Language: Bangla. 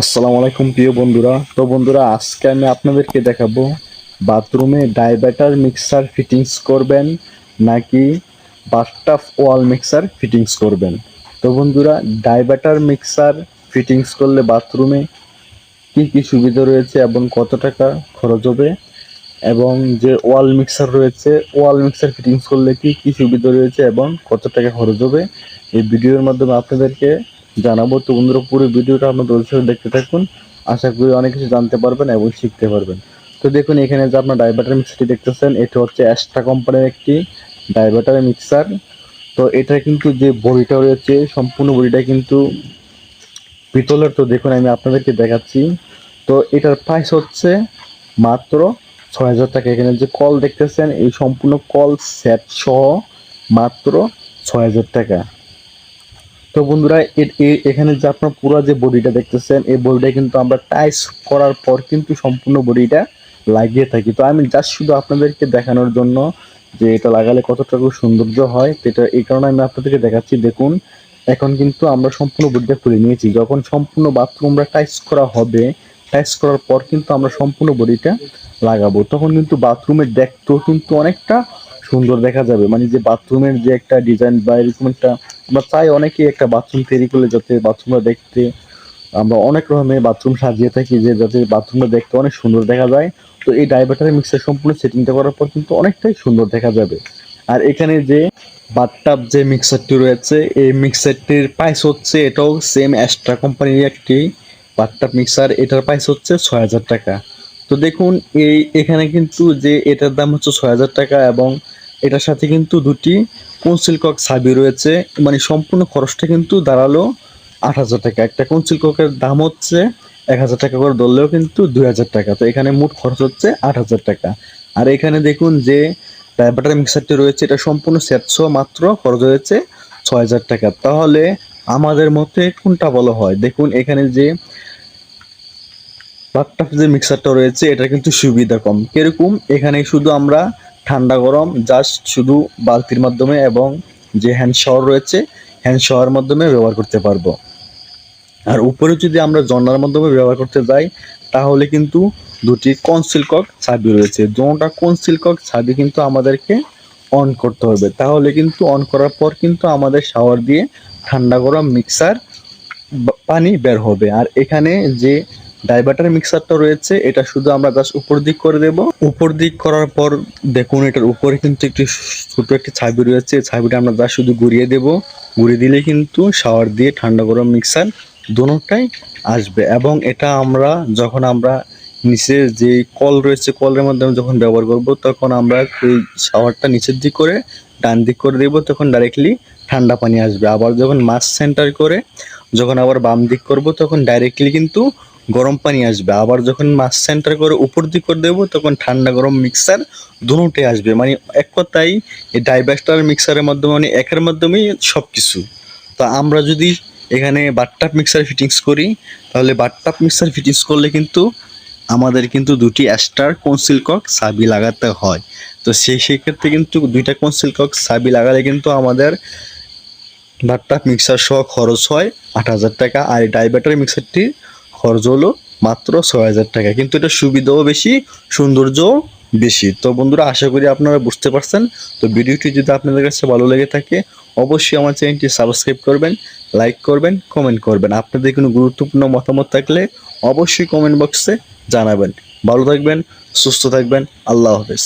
আসসালামু আলাইকুম, প্রিয় বন্ধুরা। তো বন্ধুরা, আজকে আমি আপনাদেরকে দেখাবো বাথরুমে ডাইবেটার মিক্সার ফিটিংস করবেন নাকি বাথটাফ ওয়াল মিক্সার ফিটিংস করবেন। তো বন্ধুরা ডাইবেটার মিক্সার ফিটিংস করলে বাথরুমে কি কি সুবিধা রয়েছে এবং কত টাকা খরচ হবে? এবং যে ওয়াল মিক্সার রয়েছে, ওয়াল মিক্সার ফিটিংস করলে কি কি সুবিধা রয়েছে এবং কত টাকা খরচ হবে? এই ভিডিওর মাধ্যমে আপনাদেরকে জানাব। তো বন্ধুরা, পুরো ভিডিওটা আপনার দর্শক দেখতে থাকুন। আশা করি অনেক কিছু জানতে পারবেন এবং শিখতে পারবেন। তো দেখুন, এখানে যে আপনার ডাইভার্টার মিক্সারটি দেখতেছেন, এটা হচ্ছে অ্যাস্ট্রা কোম্পানির একটি ডাইভার্টার মিক্সার তো এটা কিন্তু যে বড়িটা রয়েছে, সম্পূর্ণ বড়িটা কিন্তু পিতলের। তো দেখুন, আমি আপনাদেরকে দেখাচ্ছি। তো এটার প্রাইস হচ্ছে মাত্র ছয় হাজার টাকা। এখানে যে কল দেখতেছেন, এই সম্পূর্ণ কল সেট সহ মাত্র ছয় হাজার টাকা। তো বন্ধুরা এখানে যে আপনার পুরো যে বডিটা দেখতেছেন, এই বডিটা কিন্তু আমরা টাইস করার পর কিন্তু সম্পূর্ণ বডিটা লাগিয়ে থাকি। তো আমি জাস্ট শুধু আপনাদেরকে দেখানোর জন্য যে এটা লাগালে কতটুকু সৌন্দর্য হয় এটা এই কারণে আমি আপনাদেরকে দেখাচ্ছি। দেখুন, এখন কিন্তু আমরা সম্পূর্ণ বডিটা খুলে নিয়েছি। যখন সম্পূর্ণ বাথরুম আমরা টাইস করা হবে টাইস করার পর কিন্তু আমরা সম্পূর্ণ বডিটা লাগাবো। তখন কিন্তু বাথরুমের দেখতেও কিন্তু অনেকটা সুন্দর দেখা যাবে। মানে যে বাথরুমের যে একটা ডিজাইন বা এরকম একটা, আমরা চাই অনেকেই একটা বাথরুম তৈরি করলে যাতে বাথরুমটা দেখতে, আমরা অনেক রকমের বাথরুম সাজিয়ে থাকি যে যাতে বাথরুমটা দেখতে অনেক সুন্দর দেখা যায়। তো এই ডাইভার্টার মিক্সার সম্পূর্ণ সেটিংটা করার পর কিন্তু অনেকটাই সুন্দর দেখা যাবে। আর এখানে যে বাথটাব যে মিক্সারটি রয়েছে, এই মিক্সারটির প্রাইস হচ্ছে এটাও সেম অ্যাস্ট্রা কোম্পানির একটি বাথটাব মিক্সার এটার প্রাইস হচ্ছে ছয় হাজার টাকা। তো দেখুন, এই এখানে কিন্তু যে এটার দাম হচ্ছে ছয় হাজার টাকা এবং এটার সাথে কিন্তু দুটি কনসিল কক সাবি রয়েছে। মানে সম্পূর্ণ খরচটা কিন্তু দাঁড়াল আট হাজার টাকা। একটা কনসিল ককের দাম হচ্ছে এক হাজার টাকা করে, ধরলেও কিন্তু দুই হাজার টাকা। তো এখানে মোট খরচ হচ্ছে আট হাজার টাকা। আর এখানে দেখুন যে ডাইভার্টার মিক্সারটি রয়েছে, এটা সম্পূর্ণ সেটশো মাত্র খরচ হয়েছে ছয় হাজার টাকা। তাহলে আমাদের মতে কোনটা বলা হয়? দেখুন এখানে যে বাথটাব যে মিক্সারটা রয়েছে, এটা কিন্তু সুবিধা কম। কীরকম? এখানে শুধু আমরা ঠান্ডা গরম জাস্ট শুধু বালতির মাধ্যমে এবং যে হ্যান্ড শাওয়ার রয়েছে হ্যান্ড শাওয়ার মাধ্যমে ব্যবহার করতে পারব। আর উপরে যদি আমরা জন্নার মাধ্যমে ব্যবহার করতে যাই, তাহলে কিন্তু দুটি কনসিলকক ছাবি রয়েছে। দুটা কনসিলকক ছাবি কিন্তু আমাদেরকে অন করতে হবে। তাহলে কিন্তু অন করার পর কিন্তু আমাদের শাওয়ার দিয়ে ঠান্ডা গরম মিক্সার পানি বের হবে। আর এখানে যে ডাইভার্টার মিক্সারটা রয়েছে, এটা শুধু আমরা জাস্ট উপর দিক করে দেব। উপর দিক করার পর দেখুন, এটার উপরে কিন্তু একটি ছোট একটি ছাবি রয়েছে, এই ছাবিটা আমরা জাস্ট শুধু ঘুরিয়ে দেব। ঘুরিয়ে দিলে কিন্তু শাওয়ার দিয়ে ঠান্ডা গরম মিক্সার দুটোটাই আসবে এবং এটা আমরা যখন আমরা নিচে যে কল রয়েছে, কলের মাধ্যমে যখন ব্যবহার করব, তখন আমরা এই শাওয়ারটা নিচের দিক করে, ডান দিক করে দেব, তখন ডাইরেক্টলি ঠান্ডা পানি আসবে। আবার যখন মাছ সেন্টার করে, যখন আবার বাম দিক করব, তখন ডাইরেক্টলি কিন্তু গরম পানি আসবে। আবার যখন মাছ সেন্টার করে উপর দিক করে দেবো, তখন ঠান্ডা গরম মিক্সার দুটোই আসবে। মানে এক কথাই এই ডাইভাস্টার মিক্সারের মাধ্যমে মানে একের মাধ্যমেই সব কিছু তো আমরা যদি এখানে বাটটাপ মিক্সার ফিটিংস করি, তাহলে বাটটাপ মিক্সার ফিটিংস করলে কিন্তু আমাদের কিন্তু দুটি অ্যাস্টার কনসিলকক সাবি লাগাতে হয়। তো সেই সেক্ষেত্রে কিন্তু দুইটা কনসিল কক সাবি লাগালে কিন্তু আমাদের বাটটাপ মিক্সার সহ খরচ হয় আট হাজার টাকা। আর ডাইভার্টার মিক্সারটির খরচ হলো মাত্র ছয় হাজার টাকা। কিন্তু এটা সুবিধাও বেশি, সৌন্দর্যও বেশি। তো বন্ধুরা, আশা করি আপনারা বুঝতে পারছেন। তো ভিডিওটি যদি আপনাদের কাছে ভালো লেগে থাকে, অবশ্যই আমার চ্যানেলটি সাবস্ক্রাইব করবেন, লাইক করবেন, কমেন্ট করবেন। আপনাদের কোনো গুরুত্বপূর্ণ মতামত থাকলে অবশ্যই কমেন্ট বক্সে জানাবেন। ভালো থাকবেন, সুস্থ থাকবেন। আল্লাহ হাফেজ।